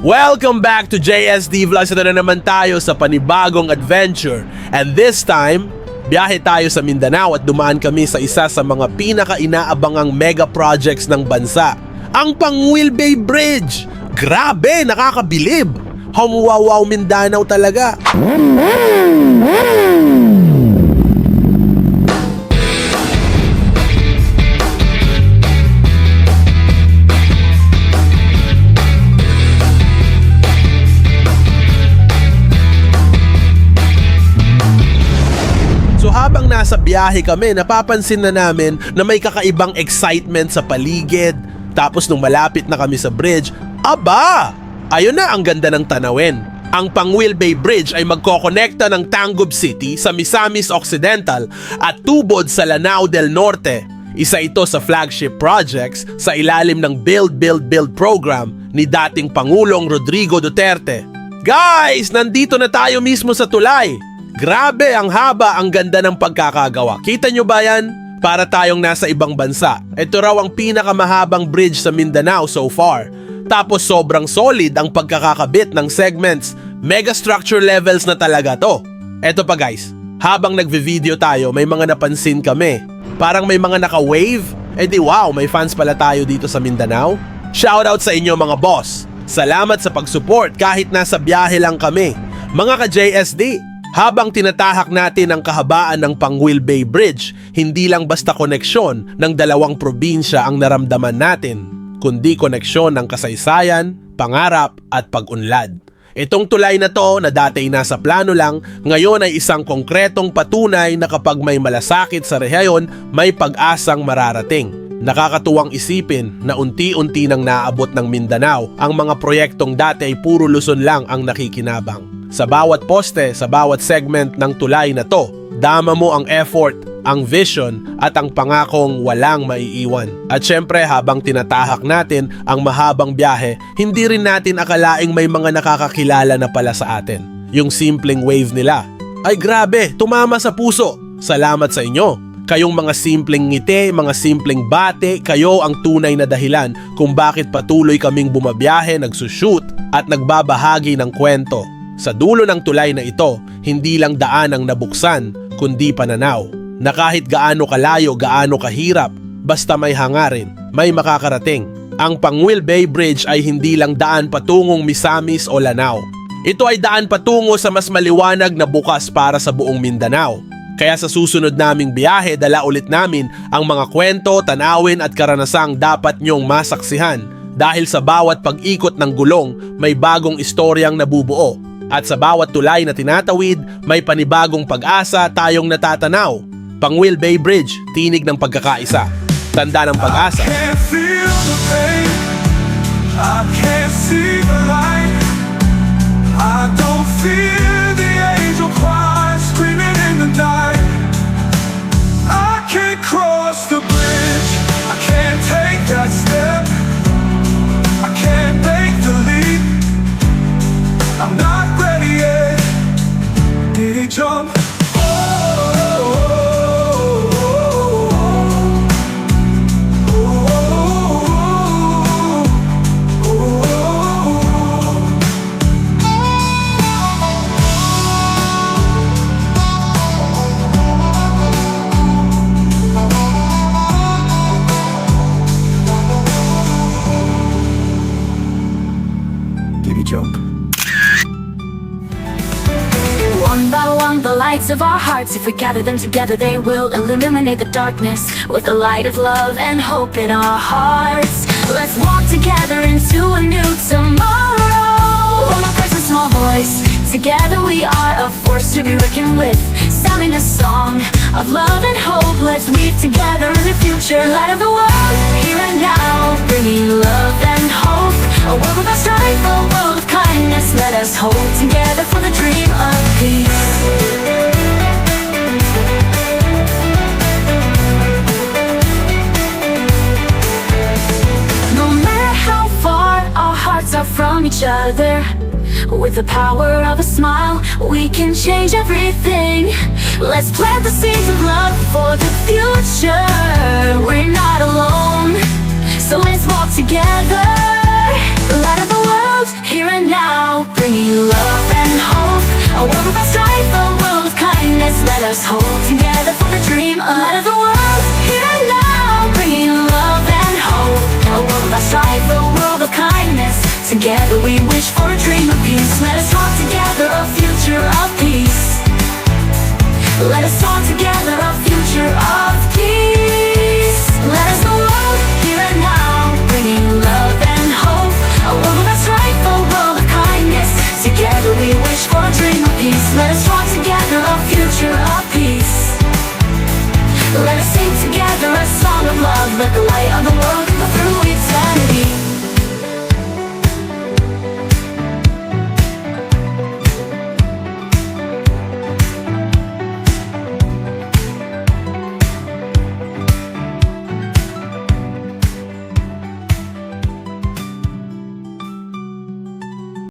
Welcome back to JSD Vlogs. Ito na naman tayo sa panibagong adventure. And this time, biyahe tayo sa Mindanao at dumaan kami sa isa sa mga pinaka-inaabangang mega projects ng bansa. Ang Panguil Bay Bridge! Grabe, nakakabilib! Humuwawaw Mindanao talaga. Habang nasa biyahe kami, napapansin na namin na may kakaibang excitement sa paligid. Tapos nung malapit na kami sa bridge, aba! Ayun na ang ganda ng tanawin. Ang Panguil Bay Bridge ay magkokonekta ng Tangub City sa Misamis Occidental at Tubod sa Lanao del Norte. Isa ito sa flagship projects sa ilalim ng Build Build Build program ni dating Pangulong Rodrigo Duterte. Guys, nandito na tayo mismo sa tulay. Grabe ang haba, ang ganda ng pagkakagawa. Kita nyo ba yan? Para tayong nasa ibang bansa. Ito raw ang pinakamahabang bridge sa Mindanao so far. Tapos sobrang solid ang pagkakakabit ng segments. Mega structure levels na talaga to. Eto pa guys, habang nagve-video tayo may mga napansin kami. Parang may mga naka-wave. Eh di wow, may fans pala tayo dito sa Mindanao. Shoutout sa inyo mga boss. Salamat sa pag-support kahit nasa biyahe lang kami. Mga ka-JSD, habang tinatahak natin ang kahabaan ng Panguil Bay Bridge, hindi lang basta koneksyon ng dalawang probinsya ang naramdaman natin, kundi koneksyon ng kasaysayan, pangarap at pag-unlad. Itong tulay na to na dati nasa plano lang, ngayon ay isang konkretong patunay na kapag may malasakit sa rehiyon, may pag-asang mararating. Nakakatuwang isipin na unti-unti nang naabot ng Mindanao ang mga proyektong dati ay puro Luzon lang ang nakikinabang. Sa bawat poste, sa bawat segment ng tulay na to, dama mo ang effort, ang vision at ang pangakong walang maiiwan. At syempre habang tinatahak natin ang mahabang biyahe, hindi rin natin akalaing may mga nakakakilala na pala sa atin. Yung simpleng wave nila. Ay grabe, tumama sa puso. Salamat sa inyo. Kayong mga simpleng ngiti, mga simpleng bate, kayo ang tunay na dahilan kung bakit patuloy kaming bumabiyahe, nagsushoot at nagbabahagi ng kwento. Sa dulo ng tulay na ito, hindi lang daan ang nabuksan, kundi pananaw. Na kahit gaano kalayo, gaano kahirap, basta may hangarin, may makakarating. Ang Panguil Bay Bridge ay hindi lang daan patungong Misamis o Lanao. Ito ay daan patungo sa mas maliwanag na bukas para sa buong Mindanao. Kaya sa susunod naming biyahe, dala ulit namin ang mga kwento, tanawin at karanasang dapat nyong masaksihan. Dahil sa bawat pag-ikot ng gulong, may bagong istoryang nabubuo. At sa bawat tulay na tinatawid, may panibagong pag-asa tayong natatanaw. Panguil Bay Bridge, tinig ng pagkakaisa. Tanda ng pag-asa. can't feel the pain. I can't see the light. Lights of our hearts, if we gather them together, they will illuminate the darkness with the light of love and hope in our hearts. Let's walk together into a new tomorrow. One person, small voice. Together we are a force to be reckoned with. Sounding a song of love and hope. Let's weave together in the future. Light of the world, here and now. Bringing love and hope. A world without strife, a world of kindness. Let us hold together each other, with the power of a smile, we can change everything. Let's plant the seeds of love for the future. We're not alone, so let's walk together. The light of the world, here and now, bringing love and hope. Together we wish for a dream of peace. Let us talk together a future of peace. Let us talk together a future of peace. Let us the world here and now, bringing love and hope. A world without strife, a world of kindness. Together we wish for a dream of peace. Let us talk together a future of peace. Let us sing together a song of love. Let the light of the world come through eternity.